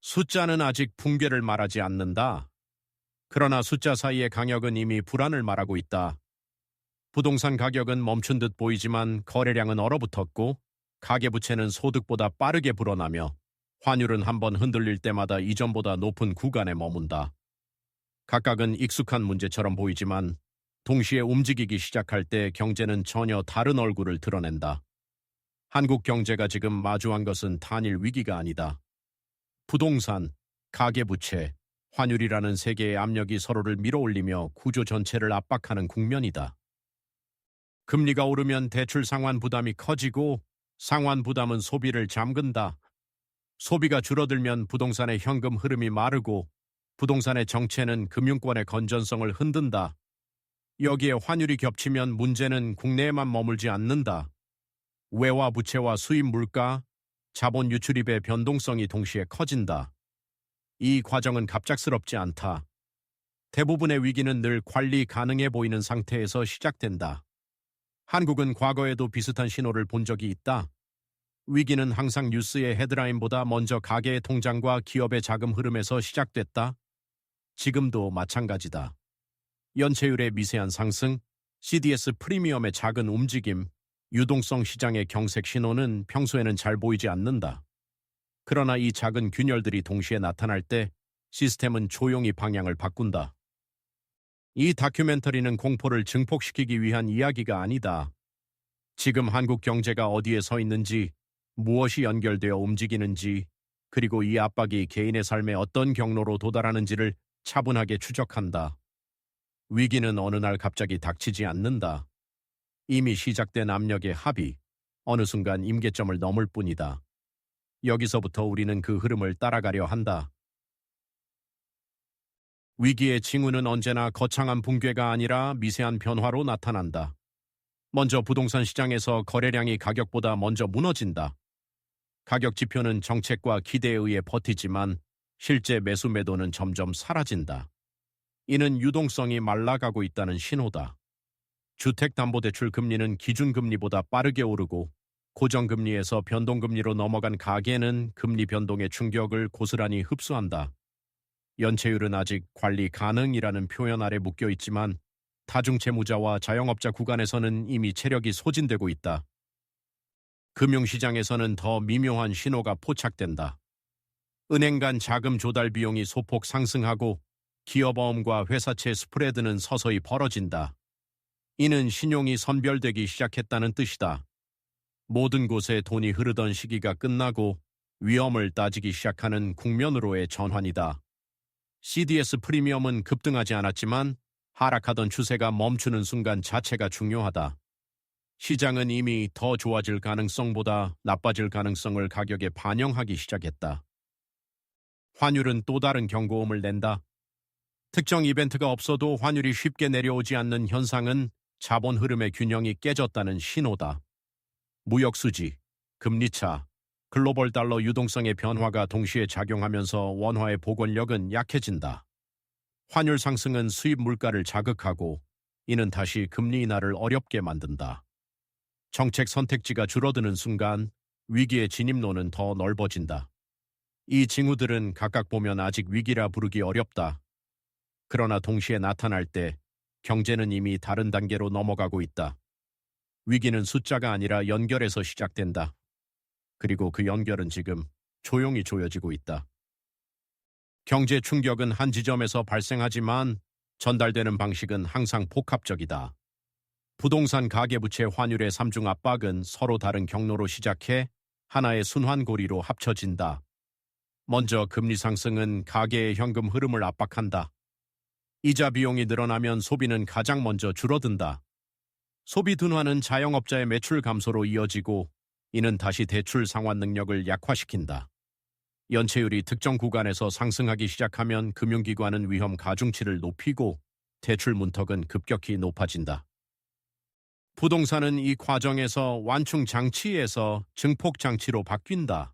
숫자는 아직 붕괴를 말하지 않는다. 그러나 숫자 사이의 강역은 이미 불안을 말하고 있다. 부동산 가격은 멈춘 듯 보이지만 거래량은 얼어붙었고 가계부채는 소득보다 빠르게 불어나며 환율은 한번 흔들릴 때마다 이전보다 높은 구간에 머문다. 각각은 익숙한 문제처럼 보이지만 동시에 움직이기 시작할 때 경제는 전혀 다른 얼굴을 드러낸다. 한국 경제가 지금 마주한 것은 단일 위기가 아니다. 부동산, 가계부채, 환율이라는 세 개의 압력이 서로를 밀어올리며 구조 전체를 압박하는 국면이다. 금리가 오르면 대출 상환 부담이 커지고 상환 부담은 소비를 잠근다. 소비가 줄어들면 부동산의 현금 흐름이 마르고 부동산의 정체는 금융권의 건전성을 흔든다. 여기에 환율이 겹치면 문제는 국내에만 머물지 않는다. 외화 부채와 수입 물가, 자본 유출입의 변동성이 동시에 커진다. 이 과정은 갑작스럽지 않다. 대부분의 위기는 늘 관리 가능해 보이는 상태에서 시작된다. 한국은 과거에도 비슷한 신호를 본 적이 있다. 위기는 항상 뉴스의 헤드라인보다 먼저 가계의 통장과 기업의 자금 흐름에서 시작됐다. 지금도 마찬가지다. 연체율의 미세한 상승, CDS 프리미엄의 작은 움직임, 유동성 시장의 경색 신호는 평소에는 잘 보이지 않는다. 그러나 이 작은 균열들이 동시에 나타날 때 시스템은 조용히 방향을 바꾼다. 이 다큐멘터리는 공포를 증폭시키기 위한 이야기가 아니다. 지금 한국 경제가 어디에 서 있는지, 무엇이 연결되어 움직이는지, 그리고 이 압박이 개인의 삶에 어떤 경로로 도달하는지를 차분하게 추적한다. 위기는 어느 날 갑자기 닥치지 않는다. 이미 시작된 압력의 합이 어느 순간 임계점을 넘을 뿐이다. 여기서부터 우리는 그 흐름을 따라가려 한다. 위기의 징후는 언제나 거창한 붕괴가 아니라 미세한 변화로 나타난다. 먼저 부동산 시장에서 거래량이 가격보다 먼저 무너진다. 가격 지표는 정책과 기대에 의해 버티지만 실제 매수 매도는 점점 사라진다. 이는 유동성이 말라가고 있다는 신호다. 주택담보대출 금리는 기준금리보다 빠르게 오르고 고정금리에서 변동금리로 넘어간 가계는 금리 변동의 충격을 고스란히 흡수한다. 연체율은 아직 관리 가능이라는 표현 아래 묶여 있지만 다중채무자와 자영업자 구간에서는 이미 체력이 소진되고 있다. 금융시장에서는 더 미묘한 신호가 포착된다. 은행 간 자금 조달 비용이 소폭 상승하고 기업어음과 회사채 스프레드는 서서히 벌어진다. 이는 신용이 선별되기 시작했다는 뜻이다. 모든 곳에 돈이 흐르던 시기가 끝나고 위험을 따지기 시작하는 국면으로의 전환이다. CDS 프리미엄은 급등하지 않았지만 하락하던 추세가 멈추는 순간 자체가 중요하다. 시장은 이미 더 좋아질 가능성보다 나빠질 가능성을 가격에 반영하기 시작했다. 환율은 또 다른 경고음을 낸다. 특정 이벤트가 없어도 환율이 쉽게 내려오지 않는 현상은 자본 흐름의 균형이 깨졌다는 신호다. 무역 수지, 금리차, 글로벌 달러 유동성의 변화가 동시에 작용하면서 원화의 복원력은 약해진다. 환율 상승은 수입 물가를 자극하고 이는 다시 금리 인하를 어렵게 만든다. 정책 선택지가 줄어드는 순간 위기의 진입로는 더 넓어진다. 이 징후들은 각각 보면 아직 위기라 부르기 어렵다. 그러나 동시에 나타날 때 경제는 이미 다른 단계로 넘어가고 있다. 위기는 숫자가 아니라 연결에서 시작된다. 그리고 그 연결은 지금 조용히 조여지고 있다. 경제 충격은 한 지점에서 발생하지만 전달되는 방식은 항상 복합적이다. 부동산 가계부채 환율의 삼중 압박은 서로 다른 경로로 시작해 하나의 순환고리로 합쳐진다. 먼저 금리 상승은 가계의 현금 흐름을 압박한다. 이자 비용이 늘어나면 소비는 가장 먼저 줄어든다. 소비 둔화는 자영업자의 매출 감소로 이어지고 이는 다시 대출 상환 능력을 약화시킨다. 연체율이 특정 구간에서 상승하기 시작하면 금융기관은 위험 가중치를 높이고 대출 문턱은 급격히 높아진다. 부동산은 이 과정에서 완충 장치에서 증폭 장치로 바뀐다.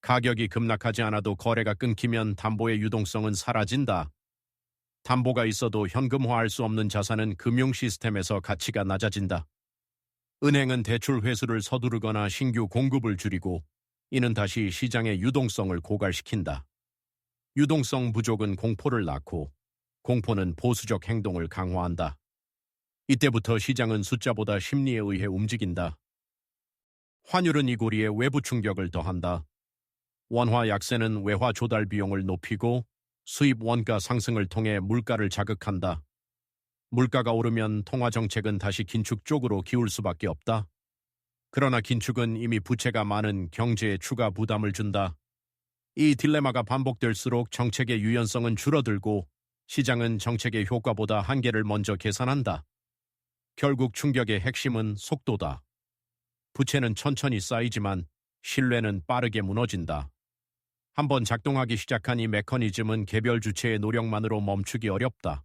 가격이 급락하지 않아도 거래가 끊기면 담보의 유동성은 사라진다. 담보가 있어도 현금화할 수 없는 자산은 금융 시스템에서 가치가 낮아진다. 은행은 대출 회수를 서두르거나 신규 공급을 줄이고 이는 다시 시장의 유동성을 고갈시킨다. 유동성 부족은 공포를 낳고 공포는 보수적 행동을 강화한다. 이때부터 시장은 숫자보다 심리에 의해 움직인다. 환율은 이 고리에 외부 충격을 더한다. 원화 약세는 외화 조달 비용을 높이고 수입 원가 상승을 통해 물가를 자극한다. 물가가 오르면 통화 정책은 다시 긴축 쪽으로 기울 수밖에 없다. 그러나 긴축은 이미 부채가 많은 경제에 추가 부담을 준다. 이 딜레마가 반복될수록 정책의 유연성은 줄어들고 시장은 정책의 효과보다 한계를 먼저 계산한다. 결국 충격의 핵심은 속도다. 부채는 천천히 쌓이지만 신뢰는 빠르게 무너진다. 한번 작동하기 시작한 이 메커니즘은 개별 주체의 노력만으로 멈추기 어렵다.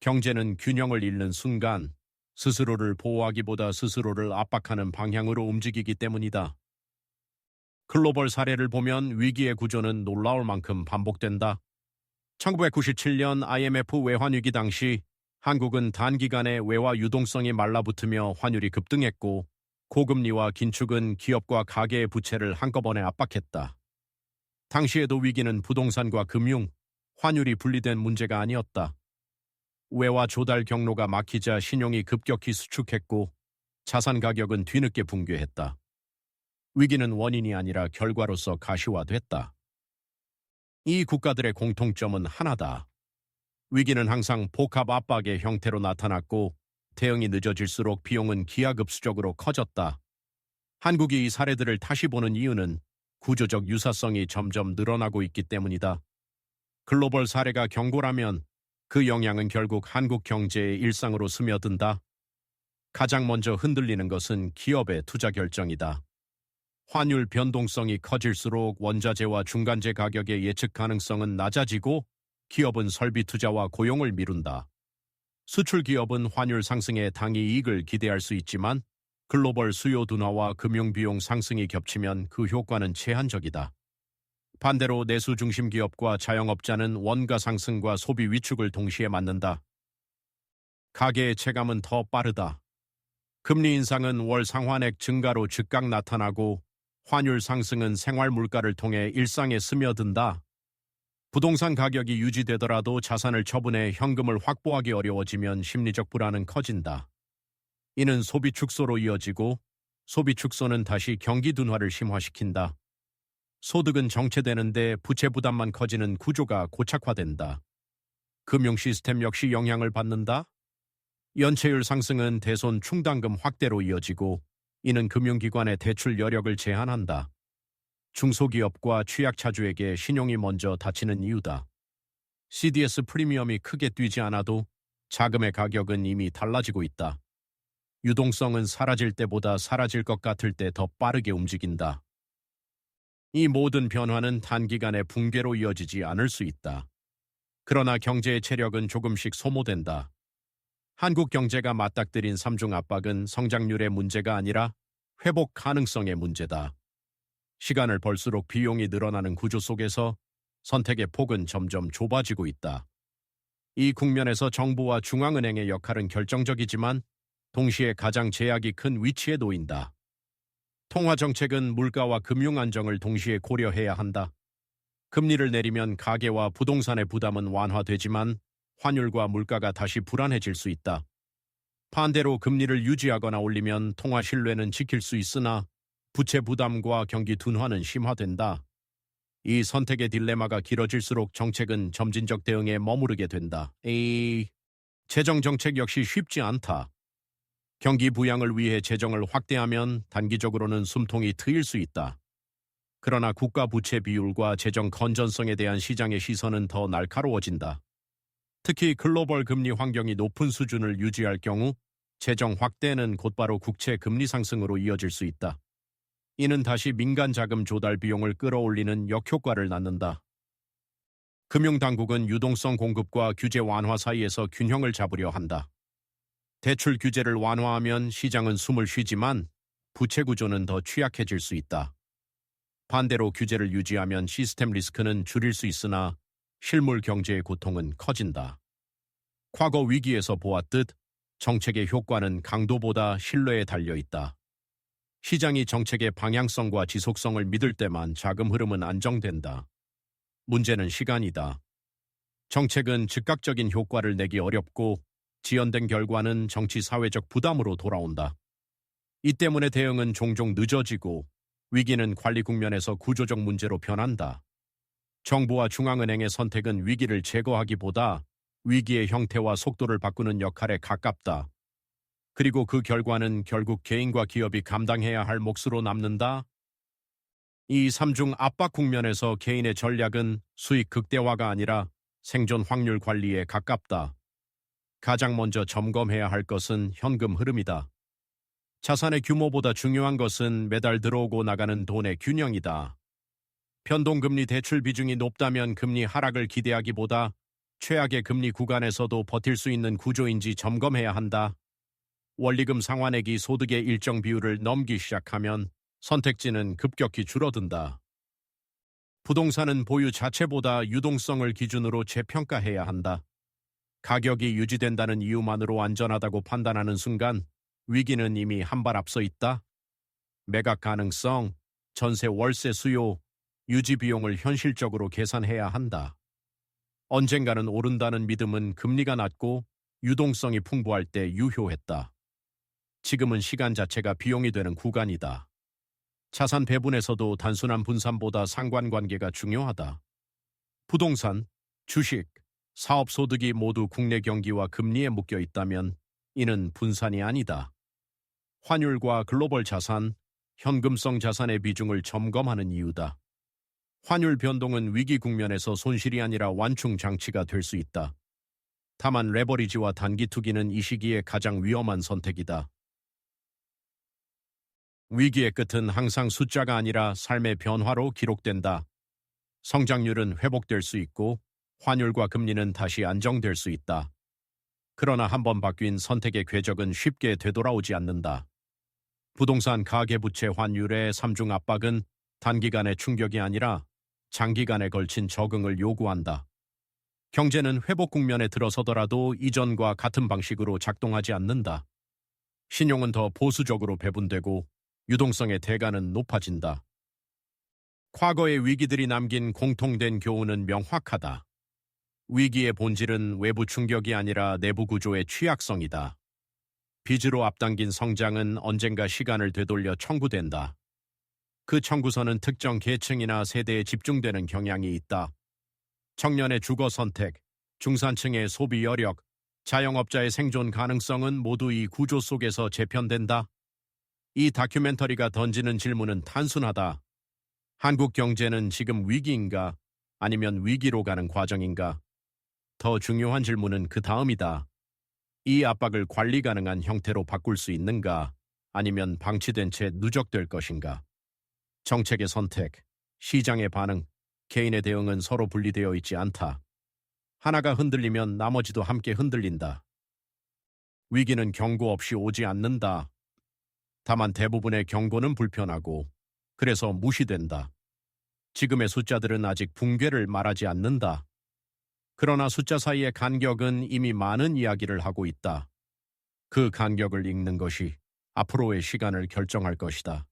경제는 균형을 잃는 순간 스스로를 보호하기보다 스스로를 압박하는 방향으로 움직이기 때문이다. 글로벌 사례를 보면 위기의 구조는 놀라울 만큼 반복된다. 1997년 IMF 외환위기 당시 한국은 단기간에 외화 유동성이 말라붙으며 환율이 급등했고 고금리와 긴축은 기업과 가계의 부채를 한꺼번에 압박했다. 당시에도 위기는 부동산과 금융, 환율이 분리된 문제가 아니었다. 외화 조달 경로가 막히자 신용이 급격히 수축했고 자산 가격은 뒤늦게 붕괴했다. 위기는 원인이 아니라 결과로서 가시화됐다. 이 국가들의 공통점은 하나다. 위기는 항상 복합 압박의 형태로 나타났고 대응이 늦어질수록 비용은 기하급수적으로 커졌다. 한국이 이 사례들을 다시 보는 이유는 구조적 유사성이 점점 늘어나고 있기 때문이다. 글로벌 사례가 경고라면 그 영향은 결국 한국 경제의 일상으로 스며든다. 가장 먼저 흔들리는 것은 기업의 투자 결정이다. 환율 변동성이 커질수록 원자재와 중간재 가격의 예측 가능성은 낮아지고 기업은 설비 투자와 고용을 미룬다. 수출 기업은 환율 상승에 당이 이익을 기대할 수 있지만 글로벌 수요 둔화와 금융 비용 상승이 겹치면 그 효과는 제한적이다. 반대로 내수 중심 기업과 자영업자는 원가 상승과 소비 위축을 동시에 맞는다. 가계의 체감은 더 빠르다. 금리 인상은 월 상환액 증가로 즉각 나타나고 환율 상승은 생활 물가를 통해 일상에 스며든다. 부동산 가격이 유지되더라도 자산을 처분해 현금을 확보하기 어려워지면 심리적 불안은 커진다. 이는 소비 축소로 이어지고 소비 축소는 다시 경기 둔화를 심화시킨다. 소득은 정체되는데 부채 부담만 커지는 구조가 고착화된다. 금융 시스템 역시 영향을 받는다. 연체율 상승은 대손 충당금 확대로 이어지고 이는 금융기관의 대출 여력을 제한한다. 중소기업과 취약차주에게 신용이 먼저 닫히는 이유다. CDS 프리미엄이 크게 뛰지 않아도 자금의 가격은 이미 달라지고 있다. 유동성은 사라질 때보다 사라질 것 같을 때 더 빠르게 움직인다. 이 모든 변화는 단기간에 붕괴로 이어지지 않을 수 있다. 그러나 경제의 체력은 조금씩 소모된다. 한국 경제가 맞닥뜨린 삼중 압박은 성장률의 문제가 아니라 회복 가능성의 문제다. 시간을 벌수록 비용이 늘어나는 구조 속에서 선택의 폭은 점점 좁아지고 있다. 이 국면에서 정부와 중앙은행의 역할은 결정적이지만 동시에 가장 제약이 큰 위치에 놓인다. 통화 정책은 물가와 금융 안정을 동시에 고려해야 한다. 금리를 내리면 가계와 부동산의 부담은 완화되지만 환율과 물가가 다시 불안해질 수 있다. 반대로 금리를 유지하거나 올리면 통화 신뢰는 지킬 수 있으나 부채 부담과 경기 둔화는 심화된다. 이 선택의 딜레마가 길어질수록 정책은 점진적 대응에 머무르게 된다. 에이, 재정 정책 역시 쉽지 않다. 경기 부양을 위해 재정을 확대하면 단기적으로는 숨통이 트일 수 있다. 그러나 국가 부채 비율과 재정 건전성에 대한 시장의 시선은 더 날카로워진다. 특히 글로벌 금리 환경이 높은 수준을 유지할 경우 재정 확대는 곧바로 국채 금리 상승으로 이어질 수 있다. 이는 다시 민간 자금 조달 비용을 끌어올리는 역효과를 낳는다. 금융당국은 유동성 공급과 규제 완화 사이에서 균형을 잡으려 한다. 대출 규제를 완화하면 시장은 숨을 쉬지만 부채 구조는 더 취약해질 수 있다. 반대로 규제를 유지하면 시스템 리스크는 줄일 수 있으나 실물 경제의 고통은 커진다. 과거 위기에서 보았듯 정책의 효과는 강도보다 신뢰에 달려 있다. 시장이 정책의 방향성과 지속성을 믿을 때만 자금 흐름은 안정된다. 문제는 시간이다. 정책은 즉각적인 효과를 내기 어렵고 지연된 결과는 정치 사회적 부담으로 돌아온다. 이 때문에 대응은 종종 늦어지고 위기는 관리 국면에서 구조적 문제로 변한다. 정부와 중앙은행의 선택은 위기를 제거하기보다 위기의 형태와 속도를 바꾸는 역할에 가깝다. 그리고 그 결과는 결국 개인과 기업이 감당해야 할 몫으로 남는다. 이 삼중 압박 국면에서 개인의 전략은 수익 극대화가 아니라 생존 확률 관리에 가깝다. 가장 먼저 점검해야 할 것은 현금 흐름이다. 자산의 규모보다 중요한 것은 매달 들어오고 나가는 돈의 균형이다. 변동금리 대출 비중이 높다면 금리 하락을 기대하기보다 최악의 금리 구간에서도 버틸 수 있는 구조인지 점검해야 한다. 원리금 상환액이 소득의 일정 비율을 넘기 시작하면 선택지는 급격히 줄어든다. 부동산은 보유 자체보다 유동성을 기준으로 재평가해야 한다. 가격이 유지된다는 이유만으로 안전하다고 판단하는 순간 위기는 이미 한 발 앞서 있다. 매각 가능성, 전세 월세 수요, 유지 비용을 현실적으로 계산해야 한다. 언젠가는 오른다는 믿음은 금리가 낮고 유동성이 풍부할 때 유효했다. 지금은 시간 자체가 비용이 되는 구간이다. 자산 배분에서도 단순한 분산보다 상관관계가 중요하다. 부동산, 주식, 사업 소득이 모두 국내 경기와 금리에 묶여 있다면 이는 분산이 아니다. 환율과 글로벌 자산, 현금성 자산의 비중을 점검하는 이유다. 환율 변동은 위기 국면에서 손실이 아니라 완충 장치가 될 수 있다. 다만 레버리지와 단기 투기는 이 시기에 가장 위험한 선택이다. 위기의 끝은 항상 숫자가 아니라 삶의 변화로 기록된다. 성장률은 회복될 수 있고 환율과 금리는 다시 안정될 수 있다. 그러나 한번 바뀐 선택의 궤적은 쉽게 되돌아오지 않는다. 부동산 가계부채 환율의 삼중 압박은 단기간의 충격이 아니라 장기간에 걸친 적응을 요구한다. 경제는 회복 국면에 들어서더라도 이전과 같은 방식으로 작동하지 않는다. 신용은 더 보수적으로 배분되고 유동성의 대가는 높아진다. 과거의 위기들이 남긴 공통된 교훈은 명확하다. 위기의 본질은 외부 충격이 아니라 내부 구조의 취약성이다. 빚으로 앞당긴 성장은 언젠가 시간을 되돌려 청구된다. 그 청구서는 특정 계층이나 세대에 집중되는 경향이 있다. 청년의 주거 선택, 중산층의 소비 여력, 자영업자의 생존 가능성은 모두 이 구조 속에서 재편된다. 이 다큐멘터리가 던지는 질문은 단순하다. 한국 경제는 지금 위기인가? 아니면 위기로 가는 과정인가? 더 중요한 질문은 그 다음이다. 이 압박을 관리 가능한 형태로 바꿀 수 있는가? 아니면 방치된 채 누적될 것인가? 정책의 선택, 시장의 반응, 개인의 대응은 서로 분리되어 있지 않다. 하나가 흔들리면 나머지도 함께 흔들린다. 위기는 경고 없이 오지 않는다. 다만 대부분의 경고는 불편하고 그래서 무시된다. 지금의 숫자들은 아직 붕괴를 말하지 않는다. 그러나 숫자 사이의 간격은 이미 많은 이야기를 하고 있다. 그 간격을 읽는 것이 앞으로의 시간을 결정할 것이다.